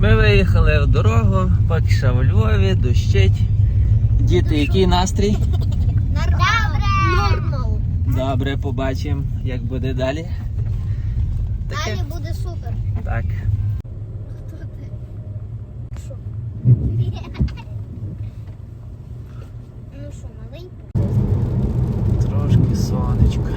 Ми виїхали в дорогу, поки що в Львові, дощить. Діти, який настрій? Добре! Нормал. Добре, побачимо, як буде далі. Далі буде супер. Так. Ну що, малий? Трошки сонечко.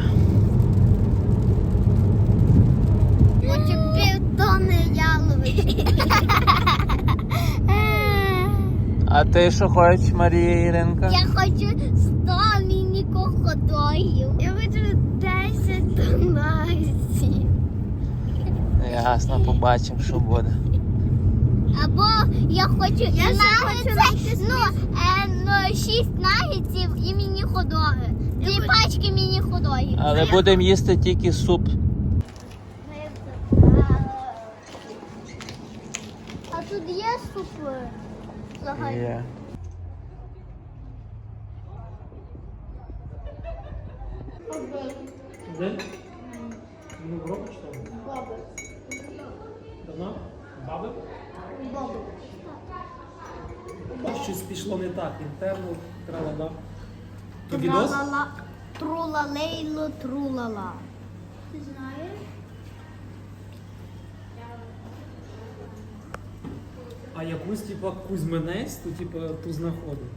А ти що хочеш, Марія Іринка? Я хочу 100 міні-коходоїв. Я хочу 10 донатів. Ясно, побачимо, що буде. Або я хочу і нагетси, ну, е, ну, 6 нагетсів і міні-ходоги. Дві пачки міні-ходогів. Але будемо їсти тільки суп. А тут є супи? Взагалі. Є. Де? Ну, року чи там? Баби. Давно? Баби? Баби. Щось пішло не так. Інтернет, тралада. То відос? Тралала, трулалейло, трулала. Ти знаєш? Якусь, типа, Кузьминець, то типа ту знаходив.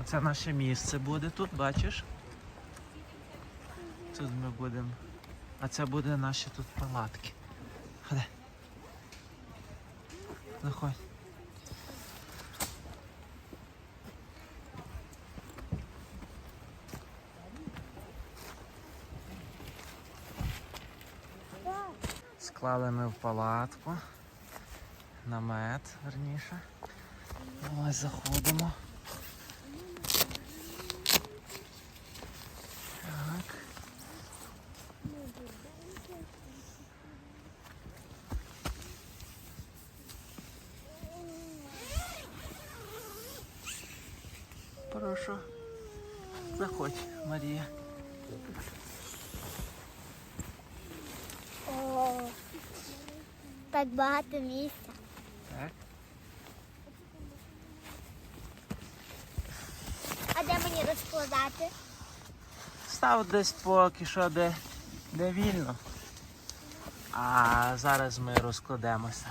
Оце наше місце буде тут, бачиш? Тут ми будемо. А це буде наші тут палатки. Ходи. Заходь. Склали ми в палатку. Намет, верніше. Ось заходимо. Так. Прошу. Заходь, Марія. О, так багато місця. Став десь поки що де, де вільно. А зараз ми розкладемося.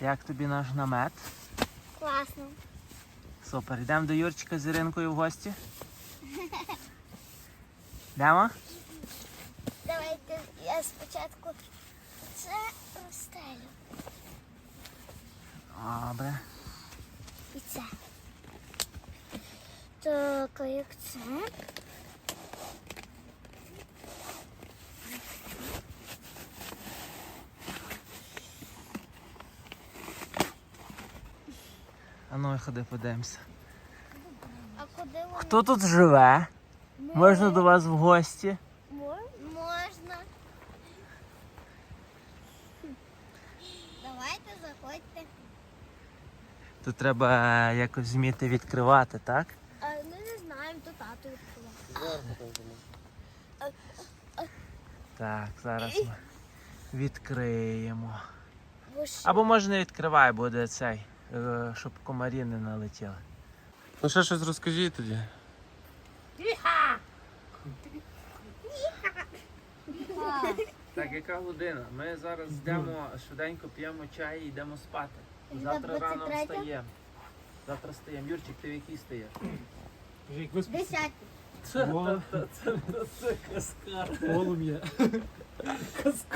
Як тобі наш намет? Класно. Супер. Йдемо до Юрчика з Іринкою в гості. Йдемо? Давайте я спочатку це розстелю. Добре. І це. Так, а як це? А ну ходи подивимося. А куди воно? Хто тут живе? Можна до вас в гості? Можна. Давайте заходьте. Тут треба якось вміти відкривати, так? А ми не знаємо, то тато відкривав. Так, зараз ми відкриємо. Або може не відкривай, буде цей, щоб комарі не налетіли. Ну ще щось розкажіть тоді. Так, яка година? Ми зараз йдемо, швиденько п'ємо чай і йдемо спати. Завтра рано встаємо. Завтра встаємо. Юрчик, ти в якій стаєш? Як Це, каскар. Полум'я.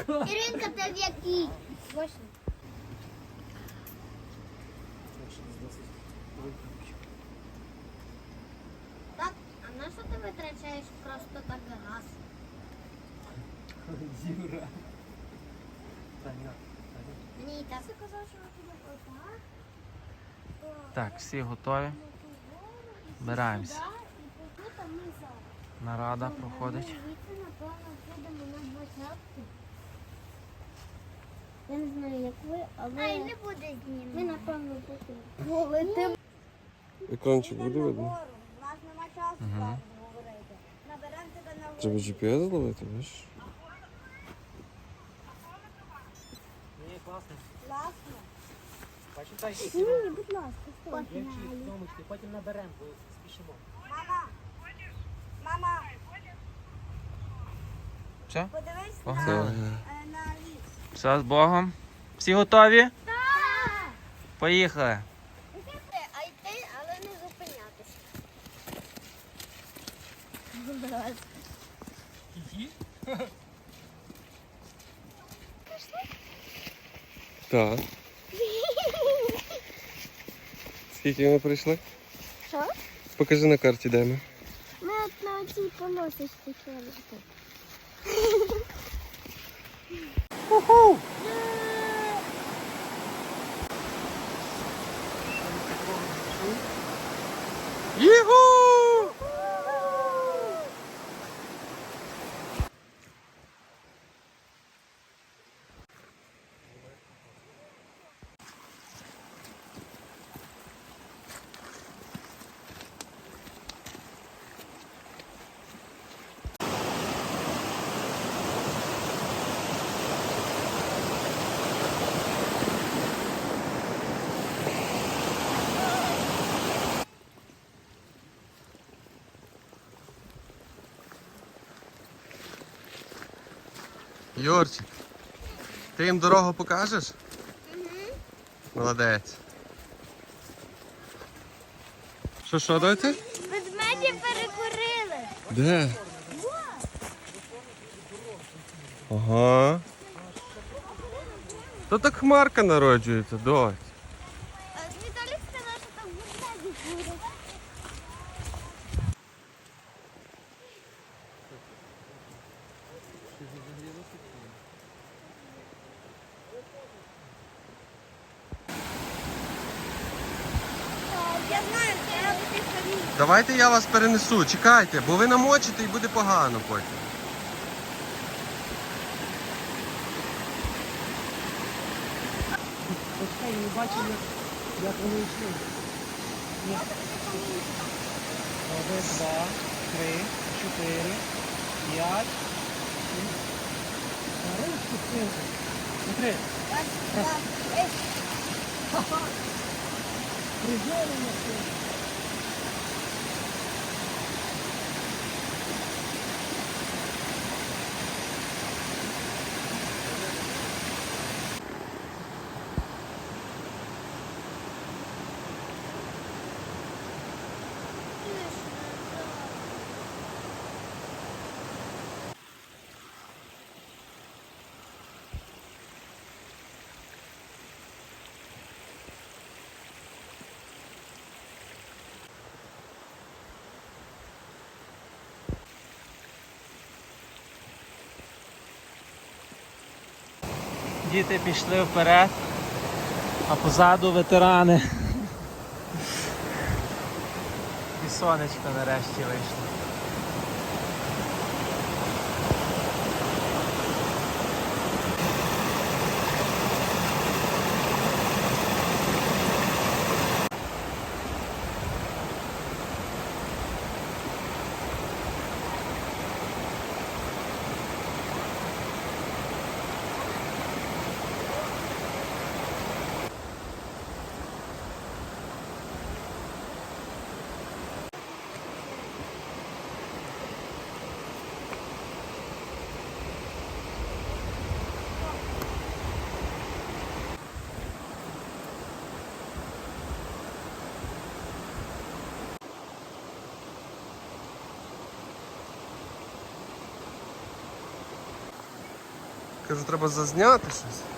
Іринка, ти в якій? Восьмій. Так, а на що ти витрачаєш просто так газ? Юра. Таня, Мені Ні, так. Всі готові. Збираємося. Нарада проходить. Я не знаю, як ви, але Ай, не буде. Ми, напевно, будемо. Екранчик буде видно? У нас нема часу там говорити. Наберемо тебе на Треба GPS зловити, бачиш? Ні, класно. Власне. Почитай Ні, будь ласка, стой. потім наберемо, бо спішимо. Мама. Мама, Що? подивись на, Це е, на ліс. Все з Богом. Всі готові? Поїхали. А йти, але не зупинятися. Так. Скільки ми прийшли? Що? Покажи на карті, де ми. Ми от на цій полосочці чоловіки. Йорчик, ти їм дорогу покажеш? Молодець. Що, що, дайте? Ведмеді перекурили. Де? Ага. То так хмарка народжується, дось. Віталій сказав, що там ведмеді курять. Я знаю, це я тобі самі. Давайте я вас перенесу, чекайте, бо ви намочите і буде погано потім. Я не бачив, як, вони йшли. Один, два, три, чотири, п'ять. Нарешті спинку. Смотри. Прижорення Діти пішли вперед, а позаду ветерани. І сонечко нарешті вийшло. Кажу, треба зазняти щось.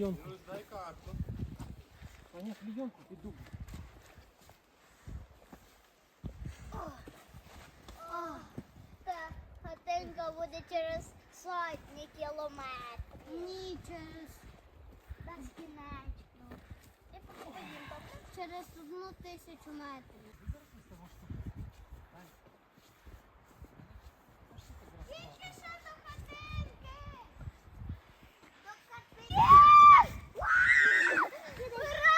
Клейонку. А ні, клейонку піду. Та хатинка буде через сотні кілометрів. Ні, через безкінечно. Через одну тисячу метрів. Тільки ще до хатинки! До хатинки! Ура!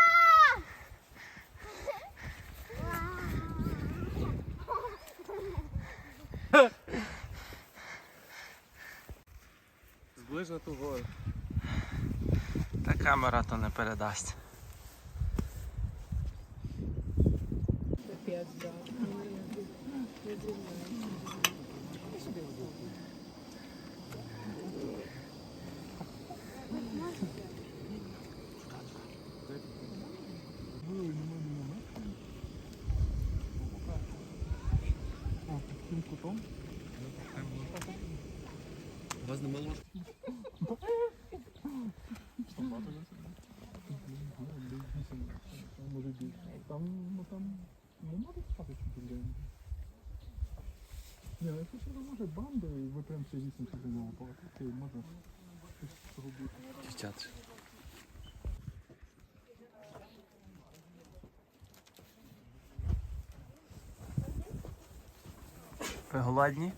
Зближ на ту гору. Та камера то не передасть. У вас нема ложки? Там, ну там не може спати біля. Ні, якщо це може банда, і ви прям всі вісім собі на окей, можна щось зробити. Дівчат. Ви голодні?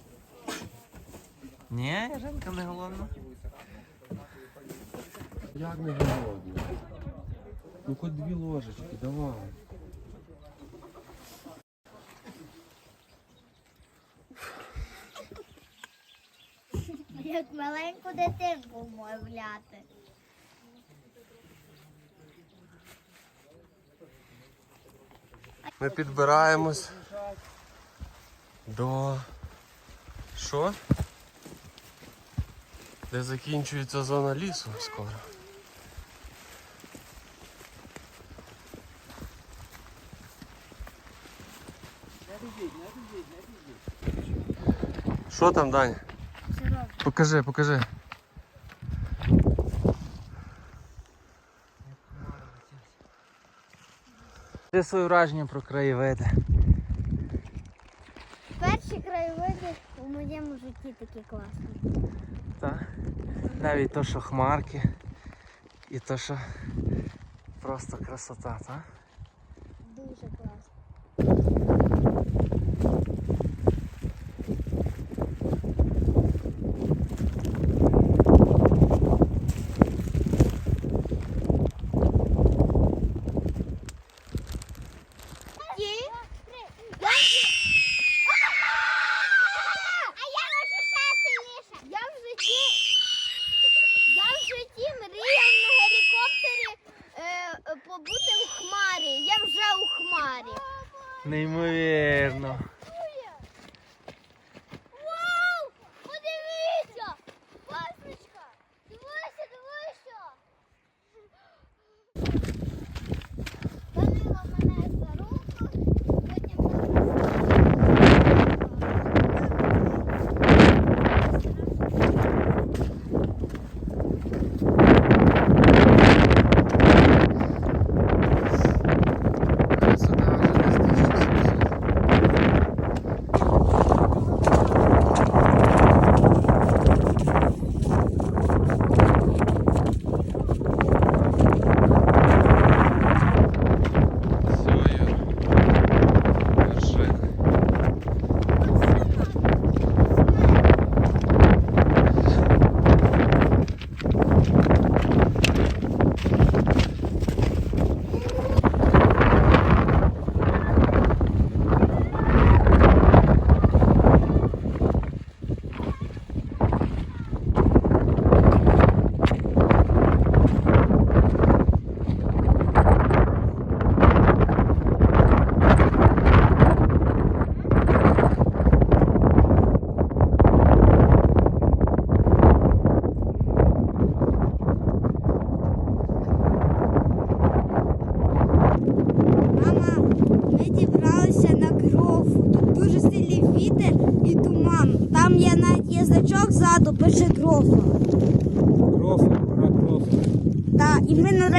Ні, Женка не голодна. Як не голодно? Ну хоч дві ложечки, давай. Як маленьку дитинку вмовляти. Ми підбираємось до. Що? Де закінчується зона лісу скоро. Що там, Даня? Покажи, покажи. Ти своє враження про краєвиди. Перші краєвиди у моєму житті такі класні. Навіть то, що хмарки, і то, що просто красота, так?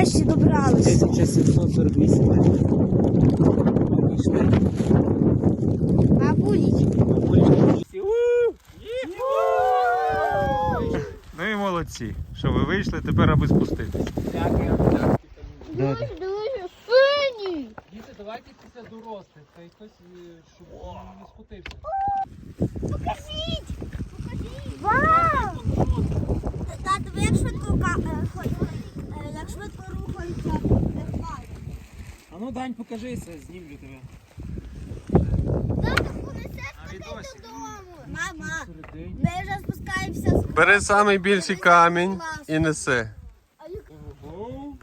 Нарешті добралися. 1748 метрів. Пішли. Ну і молодці, що ви вийшли, тепер аби спуститись. Дякую. Дуже дуже синій. Діти, давайте після дорослих. Та й хтось, е, щоб не скотився. Покажіть. Покажіть. Вау. Тато, ви як швидко ка- е, ходите? Е, як швидко рухаються е, хмари? А ну, Дань, покажися, знімлю тебе. Тато, додому. Мама, Середині. ми вже спускаємося з Бери самий більший камінь і неси. Ого.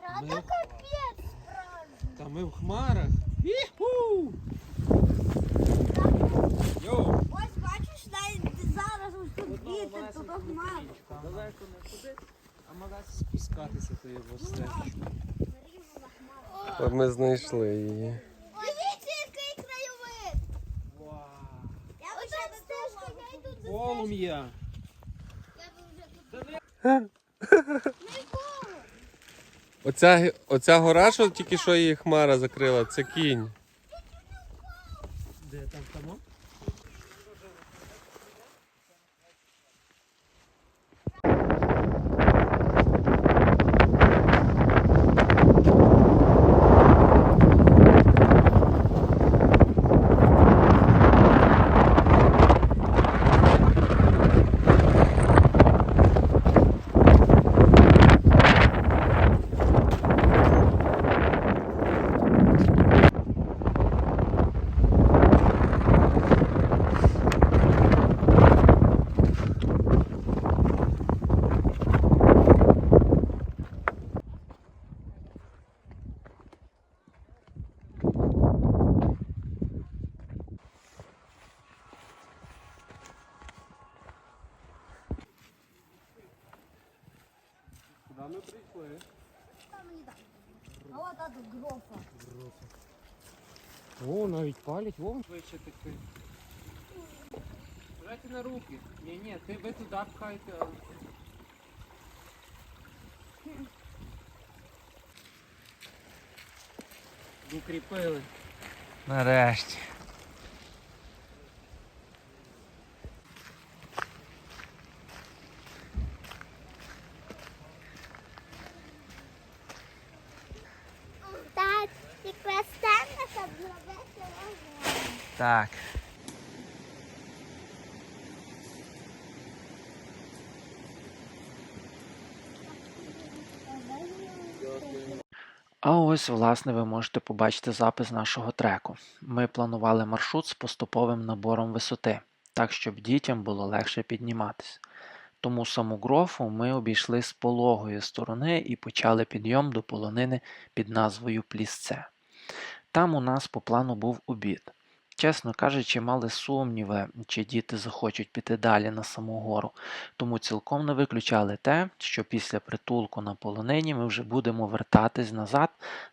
Правда, капець справді. Та ми в хмарах. Іху! Йоу! Ось бачиш, навіть зараз ось тут вітер, тут хмари. Далеко не туди, а мала спускатися то його стежечку. От ми знайшли її. Дивіться, який краєвид. Я я йду до Полум'я! Я би вже тут. Оця, оця гора, що тільки що її хмара закрила, це кінь. Де там тому? О, навіть палять, вон швидше таки. Дайте на руки. Ні, ні, ти ви туди пхайте. а- Укріпили. Нарешті. Так. А ось, власне, ви можете побачити запис нашого треку. Ми планували маршрут з поступовим набором висоти, так щоб дітям було легше підніматись. Тому саму грофу ми обійшли з пологої сторони і почали підйом до полонини під назвою Плісце. Там у нас по плану був обід. Чесно кажучи, мали сумніви, чи діти захочуть піти далі на саму гору, тому цілком не виключали те, що після притулку на полонині ми вже будемо вертатись назад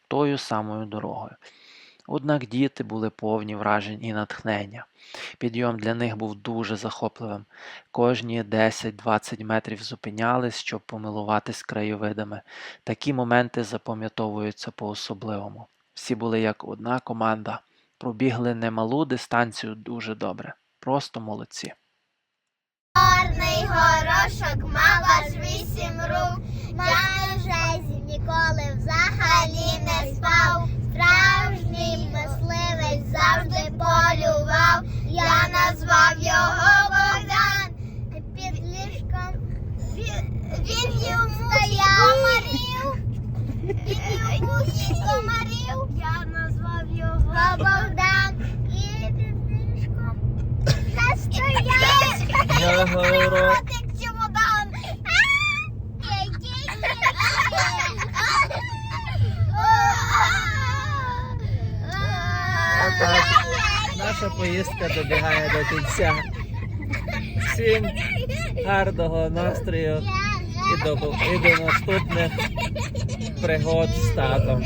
тою самою дорогою. Однак діти були повні вражень і натхнення. Підйом для них був дуже захопливим. Кожні 10-20 метрів зупинялись, щоб помилуватись краєвидами. Такі моменти запам'ятовуються по-особливому. Всі були як одна команда, пробігли немалу дистанцію дуже добре. Просто молодці. Чорний горошок мала ж вісім рук. Я вже ніколи взагалі не спав. Справжній мисливець завжди полював. Я назвав його Богдан. Під ліжком він, йому комарів. Він йому комарів. Я Богдан. І стояв. Котик чемодан. Наша поїздка добігає до кінця. Всім гарного настрою і до, і до наступних пригод з татом.